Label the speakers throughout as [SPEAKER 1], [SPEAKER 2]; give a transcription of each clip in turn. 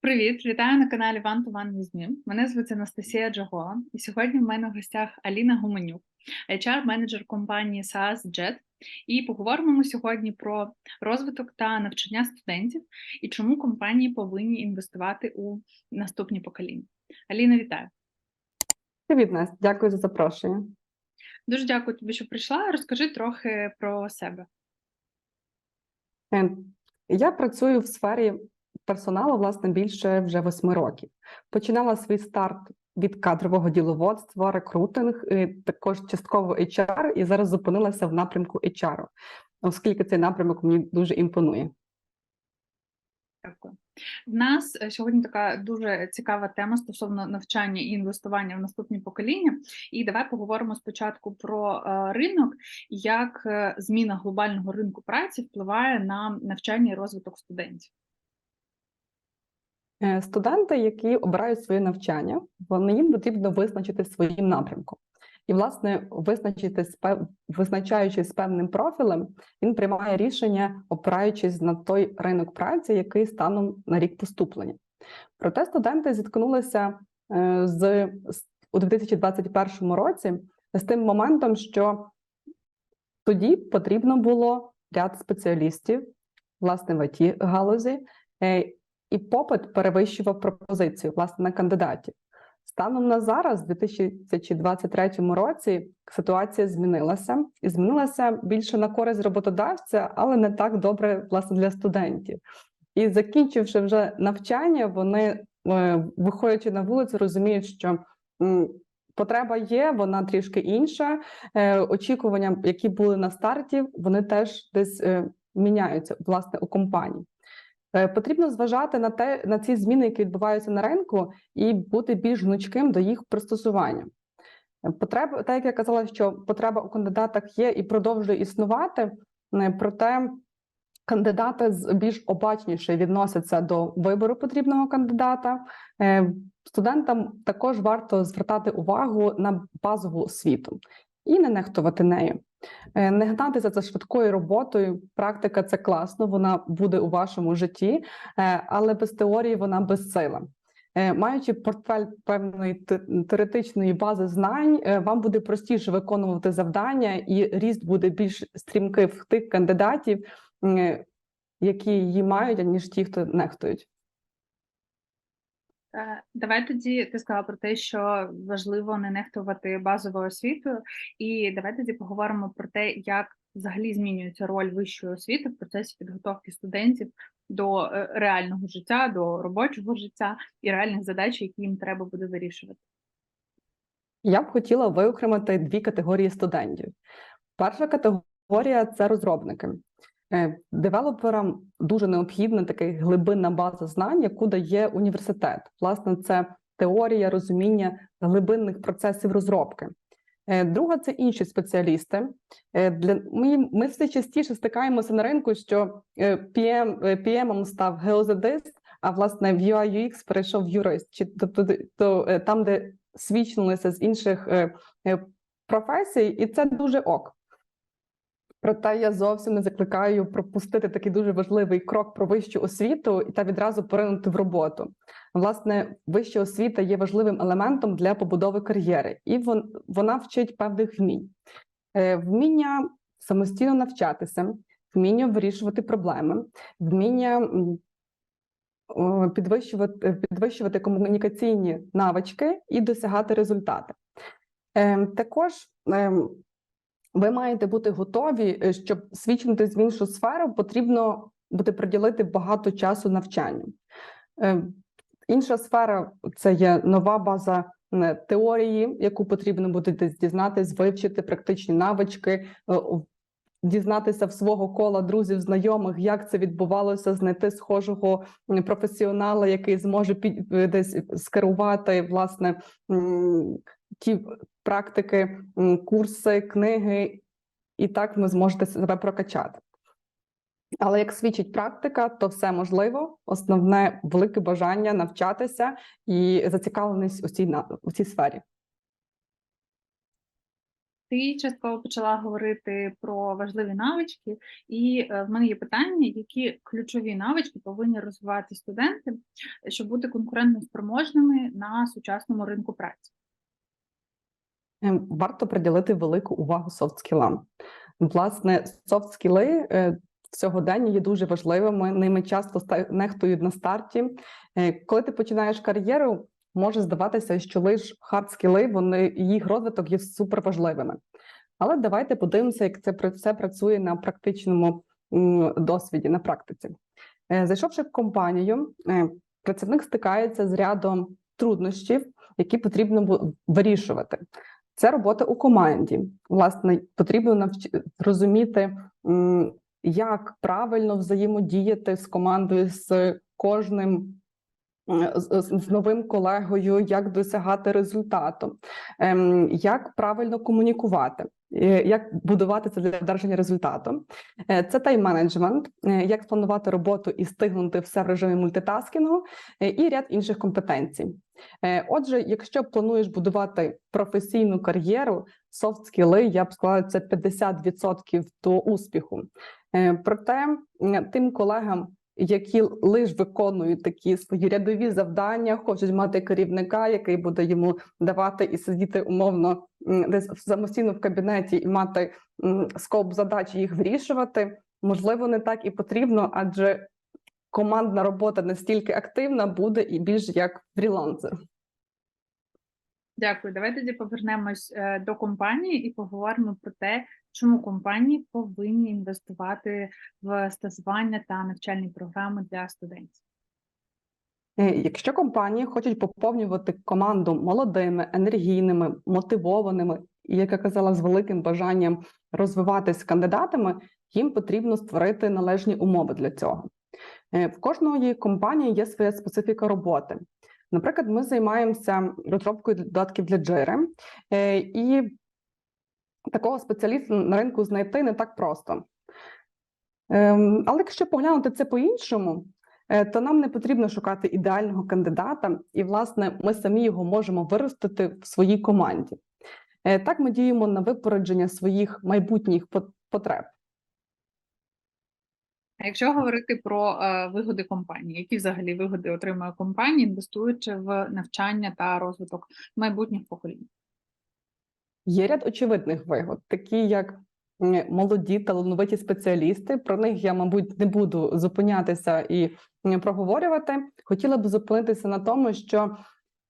[SPEAKER 1] Привіт, вітаю на каналі One to One with Me. Мене звуть Анастасія Джагола, і сьогодні в мене в гостях Аліна Гуменюк, HR-менеджер компанії SaaS Jet. І поговоримо ми сьогодні про розвиток та навчання студентів і чому компанії повинні інвестувати у наступні покоління. Аліна, вітаю!
[SPEAKER 2] Привіт, Настя, дякую за запрошення.
[SPEAKER 1] Дуже дякую тобі, що прийшла. Розкажи трохи про себе.
[SPEAKER 2] Е, Я працюю в сфері персоналу, власне, більше вже восьми років. Починала свій старт від кадрового діловодства, рекрутинг, е, також частково HR, і зараз зупинилася в напрямку HR, оскільки цей напрямок мені дуже імпонує.
[SPEAKER 1] Дякую. В нас е, сьогодні така дуже цікава тема стосовно навчання і інвестування в наступні покоління. І давай поговоримо спочатку про е, ринок, як зміна глобального ринку праці впливає на навчання і розвиток студентів.
[SPEAKER 2] Е, Студенти, які обирають своє навчання, вони їм потрібно визначити своїм напрямком. І, власне, визначити визначаючись з певним профілем, він приймає рішення, опираючись на той ринок праці, який станом на рік поступлення. Проте студенти зіткнулися е, з у 2021 році з тим моментом, що тоді потрібно було ряд спеціалістів, власне, в it галузі, е, і попит перевищував пропозицію власне на кандидатів. Станом на зараз, у 2023 році, ситуація змінилася і змінилася більше на користь роботодавця, але не так добре власне для студентів. І закінчивши вже навчання, вони, е, виходячи на вулицю, розуміють, що потреба є, вона трішки інша. Е, очікування, які були на старті, вони теж десь е, міняються власне у компанії. Е, потрібно зважати на те на ці зміни, які відбуваються на ринку, і бути більш гнучким до їх пристосування. Е, потреба, так як я казала, що потреба у кандидатах є і продовжує існувати, е, проте кандидати більш обачніше відносяться до вибору потрібного кандидата. Студентам також варто звертати увагу на базову освіту і не нехтувати нею. Е, не гнатися за швидкою роботою. Практика це класно, вона буде у вашому житті, е, але без теорії вона безсила. Е, маючи портфель певної теоретичної бази знань, вам буде простіше виконувати завдання, і ріст буде більш стрімкий в тих кандидатів, які її мають, аніж ті, хто нехтують.
[SPEAKER 1] Е, давай тоді ти сказала про те, що важливо не нехтувати базовою освітою, і давай тоді поговоримо про те, як взагалі змінюється роль вищої освіти в процесі підготовки студентів до е, реального життя, до робочого життя і реальних задач, які їм треба буде вирішувати.
[SPEAKER 2] Я б хотіла виокремити дві категорії студентів. Перша категорія це розробники. Е, девелоперам дуже необхідна така глибинна база знань, яку дає університет. Власне, це теорія розуміння глибинних процесів розробки. Е, друга це інші спеціалісти. Е, для ми, ми все частіше стикаємося на ринку, що PM, PM став геозадист, а власне в UI UX перейшов юрист, чи тобто то, там, де свідчилися з інших професій, і це дуже ок. Проте я зовсім не закликаю пропустити такий дуже важливий крок про вищу освіту і та відразу поринути в роботу. Власне, вища освіта є важливим елементом для побудови кар'єри, і вона вчить певних вмінь, е, вміння самостійно навчатися, вміння вирішувати проблеми, вміння підвищувати підвищувати комунікаційні навички і досягати результати. Ем, також ем, ви маєте бути готові, е, щоб свідчитись в іншу сферу, потрібно буде приділити багато часу навчанню. Е, інша сфера це є нова база е, теорії, яку потрібно буде дізнатись, вивчити практичні навички, дізнатися в свого кола друзів, знайомих, як це відбувалося, знайти схожого професіонала, який зможе під десь скерувати власне ті практики, курси, книги, і так ви зможете себе прокачати. Але як свідчить практика, то все можливо. Основне велике бажання навчатися і зацікавленість у цій, у цій сфері.
[SPEAKER 1] Ти частково почала говорити про важливі навички, і е, в мене є питання, які ключові навички повинні розвивати студенти, щоб бути конкурентно спроможними на сучасному ринку праці.
[SPEAKER 2] Ем, Варто приділити велику увагу софт-скілам. Власне, софт-скіли е, в сьогоденні є дуже важливими. Ними часто нехтують на старті. Е, Коли ти починаєш кар'єру, може здаватися, що лише хард-скіли, вони їх розвиток є суперважливими. Але давайте подивимося, як це все працює на практичному досвіді, на практиці. Е, Зайшовши в компанію, е, працівник стикається з рядом труднощів, які потрібно вирішувати. Це робота у команді. Власне, потрібно навч... розуміти, як правильно взаємодіяти з командою, з кожним з, новим колегою, як досягати результату, ем, як правильно комунікувати, е, як будувати це для одержання результату. Е, Це тайм-менеджмент, е, як спланувати роботу і стигнути все в режимі мультитаскінгу, і ряд інших компетенцій. Отже, якщо плануєш будувати професійну кар'єру, софт-скіли, я б сказала, це 50% до успіху. Проте тим колегам, які лише виконують такі свої рядові завдання, хочуть мати керівника, який буде йому давати і сидіти умовно десь самостійно в кабінеті і мати скоп задач їх вирішувати. Можливо, не так і потрібно, адже командна робота настільки активна буде і більш як фрілансер.
[SPEAKER 1] Дякую. Давай тоді повернемось е, до компанії і поговоримо про те, чому компанії повинні інвестувати в стажування та навчальні програми для студентів.
[SPEAKER 2] Е, Якщо компанії хочуть поповнювати команду молодими, енергійними, мотивованими і, як я казала, з великим бажанням розвиватись кандидатами, їм потрібно створити належні умови для цього. Е, В кожної компанії є своя специфіка роботи. Наприклад, ми займаємося розробкою додатків для Jira, е, і такого спеціаліста на ринку знайти не так просто. Ем, Але якщо поглянути це по-іншому, е, то нам не потрібно шукати ідеального кандидата, і, власне, ми самі його можемо виростити в своїй команді. Е, Так ми діємо на випередження своїх майбутніх потреб.
[SPEAKER 1] А якщо говорити про е, вигоди компанії, які взагалі вигоди отримує компанія, інвестуючи в навчання та розвиток майбутніх поколінь?
[SPEAKER 2] Є ряд очевидних вигод, такі як молоді талановиті спеціалісти. Про них я, мабуть, не буду зупинятися і проговорювати. Хотіла б зупинитися на тому, що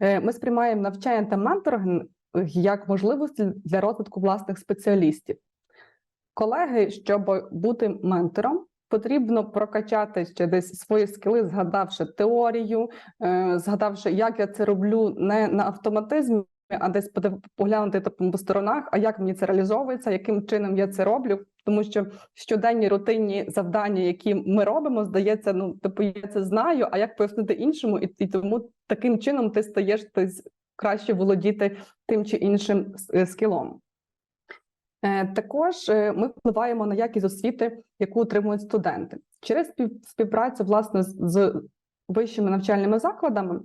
[SPEAKER 2] е, ми сприймаємо навчання та менторинг як можливості для розвитку власних спеціалістів. Колеги, щоб бути ментором, потрібно прокачати ще десь свої скіли, згадавши теорію, е, згадавши, як я це роблю не на автоматизмі, а десь поглянути типу, по сторонах, а як мені це реалізовується, яким чином я це роблю. Тому що щоденні рутинні завдання, які ми робимо, здається, ну типу я це знаю. А як пояснити іншому, і, і тому таким чином ти стаєш десь краще володіти тим чи іншим е, скілом. Е, Також е, ми впливаємо на якість освіти, яку отримують студенти через спів- співпрацю власне з вищими навчальними закладами,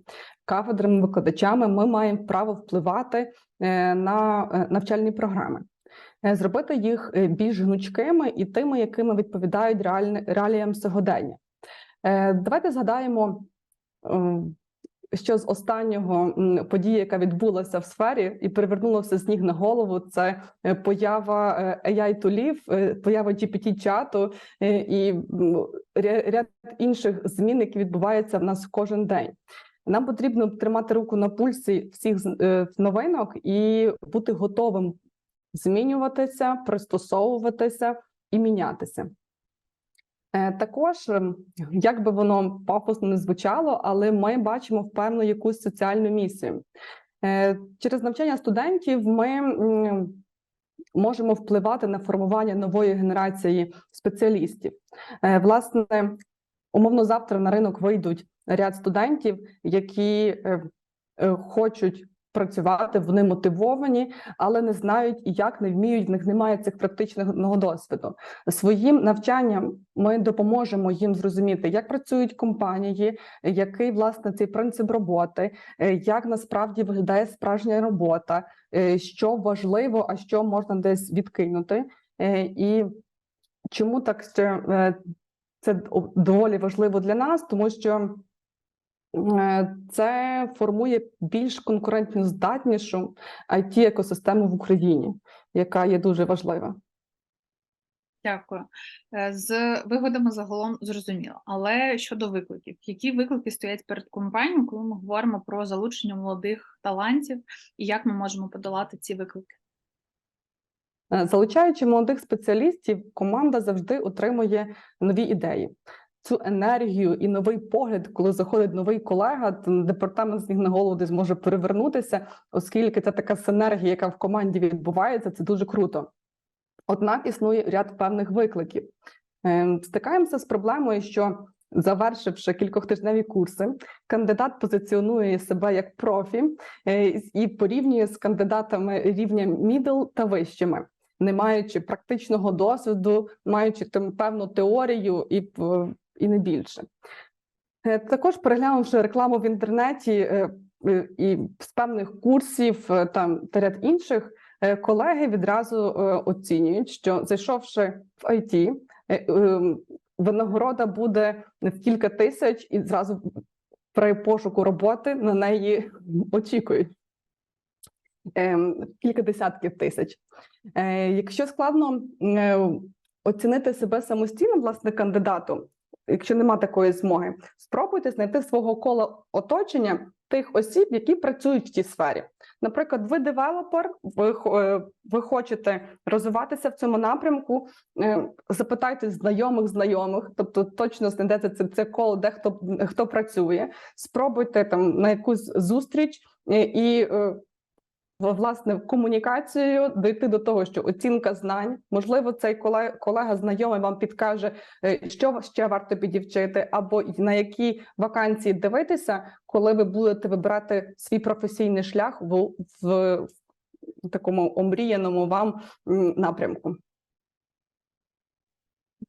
[SPEAKER 2] кафедрами, викладачами. Ми маємо право впливати е, на е, навчальні програми, Е, зробити їх більш гнучкими і тими, якими відповідають реаліям сьогодення. Давайте згадаємо. Що з останнього події, яка відбулася в сфері, і перевернуло все з ніг на голову, це е, поява е, AI тулів, е, поява GPT-чату е, і ряд інших змін, які відбуваються в нас кожен день. Нам потрібно тримати руку на пульсі всіх новинок і бути готовим змінюватися, пристосовуватися і мінятися. Е, Також, ем, як би воно пафосно не звучало, але ми бачимо впевнено якусь соціальну місію. Е, Через навчання студентів ми можемо впливати на формування нової генерації спеціалістів. Е, Власне, умовно, завтра на ринок вийдуть ряд студентів, які хочуть працювати, вони мотивовані, але не знають як не вміють. В них немає цих практичного досвіду. Своїм навчанням ми допоможемо їм зрозуміти, як працюють компанії, який власне цей принцип роботи, е, як насправді виглядає справжня робота, е, що важливо, а що можна десь відкинути, Е, і чому так це доволі важливо для нас, тому що це формує більш конкурентну здатнішу it екосистему в Україні, яка є дуже важлива.
[SPEAKER 1] Дякую. Е, З вигодами загалом зрозуміло. Але щодо викликів, які виклики стоять перед компанією, коли ми говоримо про залучення молодих талантів і як ми можемо подолати ці виклики?
[SPEAKER 2] Е, Залучаючи молодих спеціалістів, команда завжди отримує нові ідеї. Цю енергію і новий погляд, коли заходить новий колега, то департамент з ніг на голову десь може перевернутися, оскільки це така синергія, яка в команді відбувається, це дуже круто. Однак існує ряд певних викликів. Е, Стикаємося з проблемою, що завершивши кількохтижневі курси, кандидат позиціонує себе як профі е, і порівнює з кандидатами рівня middle та вищими, не маючи практичного досвіду, маючи там певну теорію і, п- і не більше. Е, Також переглянувши рекламу в інтернеті е, е, і з певних курсів там та ряд інших, колеги відразу оцінюють, що зайшовши в IT, ем, винагорода буде в кілька тисяч, і зразу при пошуку роботи на неї очікують ем, кілька десятків тисяч. Якщо складно оцінити себе самостійно, власне, кандидату, якщо нема такої змоги, спробуйте знайти свого кола оточення тих осіб, які працюють в тій сфері. Наприклад, ви девелопер, ви, е, ви хочете розвиватися в цьому напрямку, е, запитайте знайомих знайомих, тобто точно знайдете це, це коло, де хто, хто працює, спробуйте там на якусь зустріч е, і власне комунікацією дійти до того, що оцінка знань, можливо, цей колега, колега знайомий вам підкаже, е, що ще варто підівчити, або на які вакансії дивитися, коли ви будете вибирати свій професійний шлях в, в, в такому омріяному вам напрямку.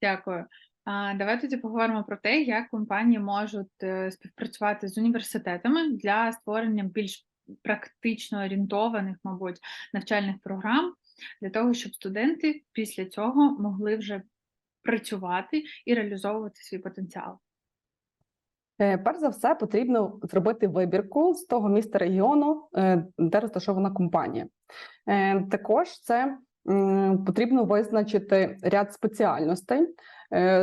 [SPEAKER 1] Дякую. А, Давай тоді поговоримо про те, як компанії можуть е, співпрацювати з університетами для створення більш практично орієнтованих, мабуть, навчальних програм для того, щоб студенти після цього могли вже працювати і реалізовувати свій потенціал.
[SPEAKER 2] Е, Перш за все, потрібно зробити вибірку з того міста регіону, е, де розташована компанія. Е, Також це потрібно визначити ряд спеціальностей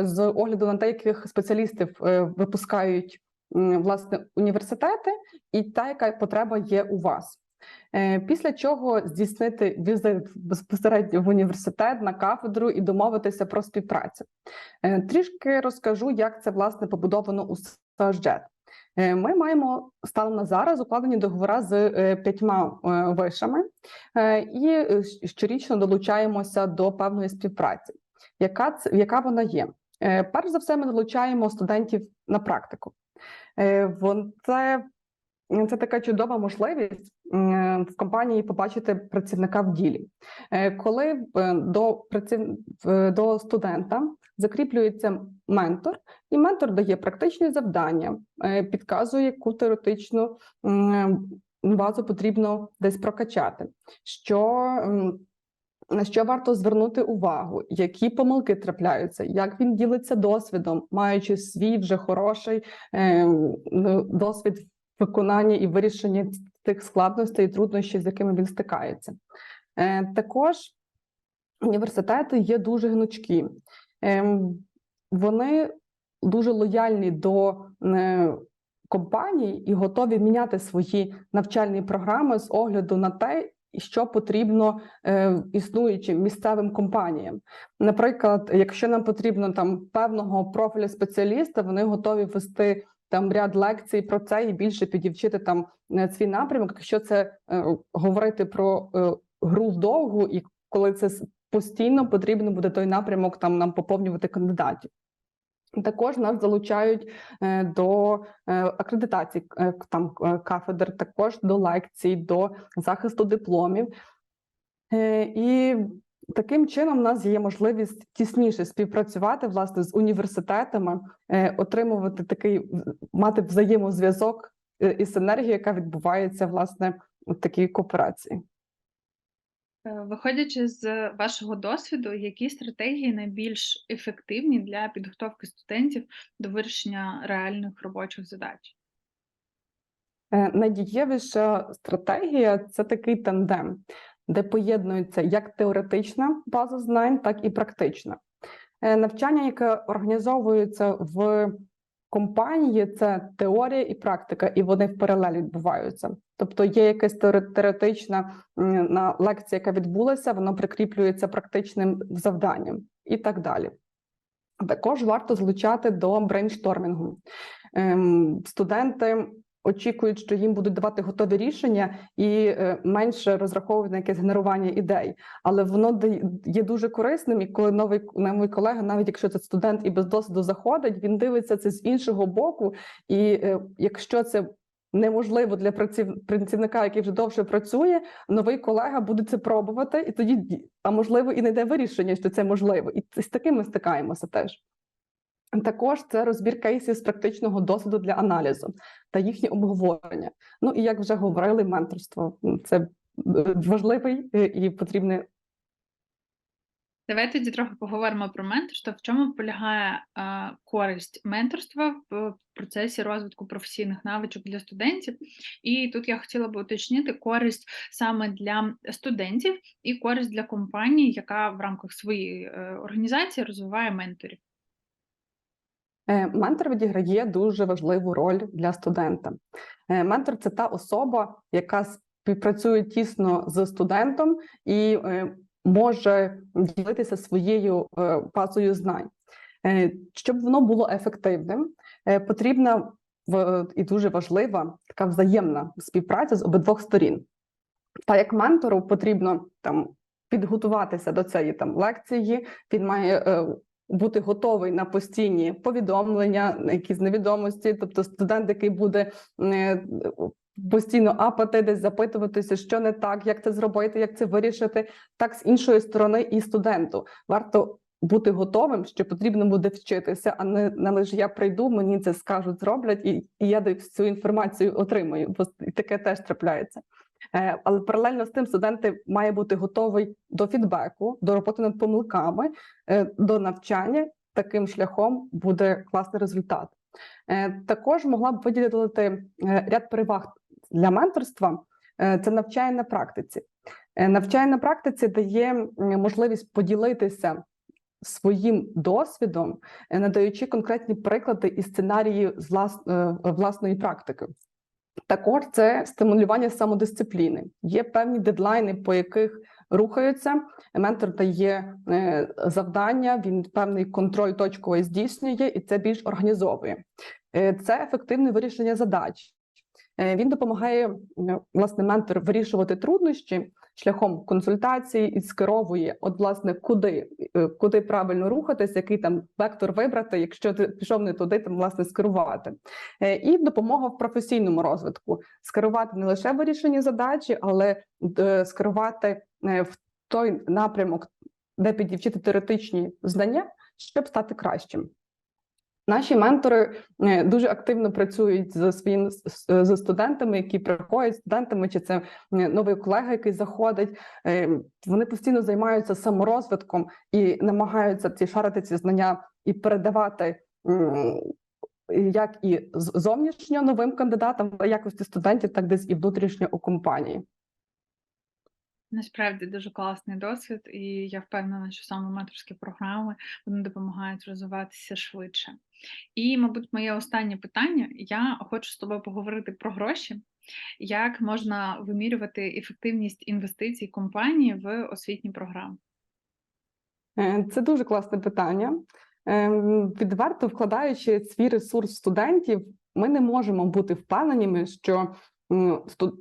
[SPEAKER 2] з огляду на те, яких спеціалістів випускають власне університети, і та, яка потреба є у вас. Е, Після чого здійснити візит безпосередньо в університет на кафедру і домовитися про співпрацю. Е, Трішки розкажу, як це власне побудовано у SASJET. Е, Ми маємо станом на зараз укладені договори з п'ятьма вишами і щорічно долучаємося до певної співпраці. Яка яка вона є? Перш за все, ми долучаємо студентів на практику. Е, Це, це така чудова можливість в компанії побачити працівника в ділі. Е, Коли е, до праців... до студента закріплюється ментор, і ментор дає практичні завдання, е, підказує, яку теоретичну базу потрібно десь прокачати. Що на що варто звернути увагу, які помилки трапляються, як він ділиться досвідом, маючи свій вже хороший е, досвід виконання і вирішення тих складностей і труднощів, з якими він стикається. Е, Також університети є дуже гнучкі. Ем, Вони дуже лояльні до е, компаній і готові міняти свої навчальні програми з огляду на те, що потрібно е, існуючим місцевим компаніям. Наприклад, якщо нам потрібно там певного профілю спеціаліста, вони готові вести там ряд лекцій про це і більше підівчити там е, свій напрямок. Якщо це е, говорити про е, гру вдовгу, і коли це постійно потрібно буде той напрямок там нам поповнювати кандидатів. Також нас залучають е, до е, акредитації е, там кафедр, також до лекцій, до захисту дипломів. І таким чином у нас є можливість тісніше співпрацювати власне з університетами, отримувати такий мати взаємозв'язок і синергію, яка відбувається власне у такій кооперації.
[SPEAKER 1] Е, Виходячи з вашого досвіду, які стратегії найбільш ефективні для підготовки студентів до вирішення реальних робочих задач?
[SPEAKER 2] Е, Найдієвіша стратегія це такий тандем, де поєднується як теоретична база знань, так і практична. Е, Навчання, яке організовується в компанії, це теорія і практика, і вони в паралелі відбуваються. Тобто є якась теоретична на лекція, яка відбулася, воно прикріплюється практичним завданням і так далі. Також варто залучати до брейнштормінгу. Ем, Студенти очікують, що їм будуть давати готові рішення і е, менше розраховують на якесь генерування ідей. Але воно є дуже корисним, і коли новий новий колега, навіть якщо це студент і без досвіду заходить, він дивиться це з іншого боку. І е, якщо це неможливо для працівника, який вже довше працює, новий колега буде це пробувати, і тоді а можливо і знайде вирішення, що це можливо, і з таким ми стикаємося теж. Також це розбір кейсів з практичного досвіду для аналізу та їхнє обговорення. Ну і як вже говорили, менторство це е, важливий е, і потрібний
[SPEAKER 1] Давайте тоді трохи поговоримо про менторство. В чому полягає е, користь менторства в процесі розвитку професійних навичок для студентів? І тут я хотіла би уточнити користь саме для студентів і користь для компанії, яка в рамках своєї організації розвиває менторів.
[SPEAKER 2] Е, Ментор відіграє дуже важливу роль для студента. Е, Ментор це та особа, яка співпрацює тісно з студентом і е, може ділитися своєю базою знань. Щоб воно було ефективним, потрібна і дуже важлива така взаємна співпраця з обидвох сторін. Та як ментору потрібно там підготуватися до цієї там лекції, він має бути готовий на постійні повідомлення, якісь невідомості. Тобто, студент, який буде е, постійно апати, десь запитуватися, що не так, як це зробити, як це вирішити. Так з іншої сторони, і студенту варто бути готовим, що потрібно буде вчитися, а не, не лише я прийду, мені це скажуть, зроблять, і, і я цю інформацію отримую, бо таке теж трапляється. Е, Але паралельно з тим студенти має бути готовий до фідбеку, до роботи над помилками, е, до навчання. Таким шляхом буде класний результат. Е, Також могла б виділити ряд переваг для менторства. Це навчання на практиці. Навчання на практиці дає можливість поділитися своїм досвідом, надаючи конкретні приклади і сценарії з власної практики. Також це стимулювання самодисципліни. Є певні дедлайни, по яких рухаються. Ментор дає е, завдання, він певний контроль точковий здійснює, і це більш організовує. Е, Це ефективне вирішення задач. Е, Він допомагає власне ментор вирішувати труднощі шляхом консультації і скеровує, от власне, куди, е, куди правильно рухатись, який там вектор вибрати, якщо ти пішов не туди, там власне скерувати. Е, І допомога в професійному розвитку скерувати не лише вирішення задачі, але скерувати в той напрямок, де підівчити теоретичні знання, щоб стати кращим. Наші ментори е, дуже активно працюють зі своїми з- з студентами, які приходять студентами, чи це е, новий колега, який заходить. Е, Вони постійно займаються саморозвитком і намагаються ці шарити ці знання і передавати як і зовнішньо новим кандидатам в якості студентів, так десь і внутрішньо у компанії.
[SPEAKER 1] Насправді дуже класний досвід, і я впевнена, що саме менторські програми вони допомагають розвиватися швидше. І, мабуть, моє останнє питання: я хочу з тобою поговорити про гроші. Як можна вимірювати ефективність інвестицій компанії в освітні програми?
[SPEAKER 2] Е, Це дуже класне питання. Ем, Відверто вкладаючи свій ресурс студентів, ми не можемо бути впевненими, що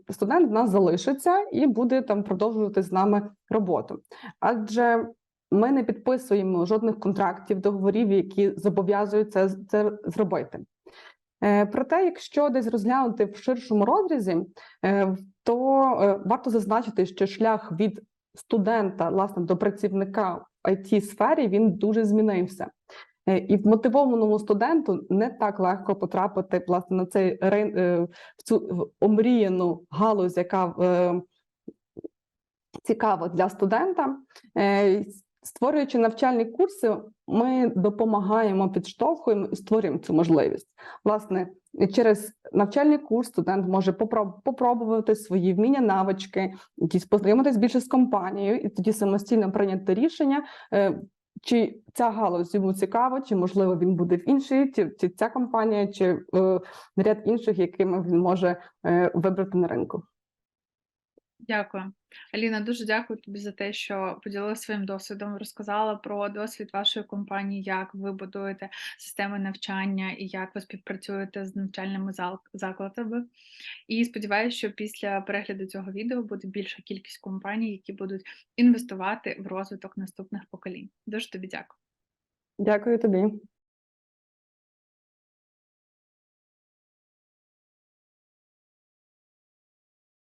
[SPEAKER 2] студент в нас залишиться і буде там продовжувати з нами роботу. Адже ми не підписуємо жодних контрактів, договорів, які зобов'язують це, це зробити. Е, Проте, якщо десь розглянути в ширшому розрізі, е, то е, варто зазначити, що шлях від студента власне до працівника в it сфері він дуже змінився. Е, І в мотивованому студенту не так легко потрапити власне на цей е, в цю омріяну галузь, яка е, цікава для студента. Створюючи навчальні курси, ми допомагаємо, підштовхуємо і створюємо цю можливість. Власне, через навчальний курс студент може попроб- попробувати свої вміння, навички, познайомитись більше з компанією, і тоді самостійно прийняти рішення, чи ця галузь йому цікава, чи можливо він буде в іншій, чи, чи ця компанія, чи е, ряд інших, якими він може е, вибрати на ринку.
[SPEAKER 1] Дякую. Аліна, дуже дякую тобі за те, що поділилася своїм досвідом, розказала про досвід вашої компанії, як ви будуєте системи навчання і як ви співпрацюєте з навчальними закладами. І сподіваюся, що після перегляду цього відео буде більша кількість компаній, які будуть інвестувати в розвиток наступних поколінь. Дуже тобі дякую.
[SPEAKER 2] Дякую тобі.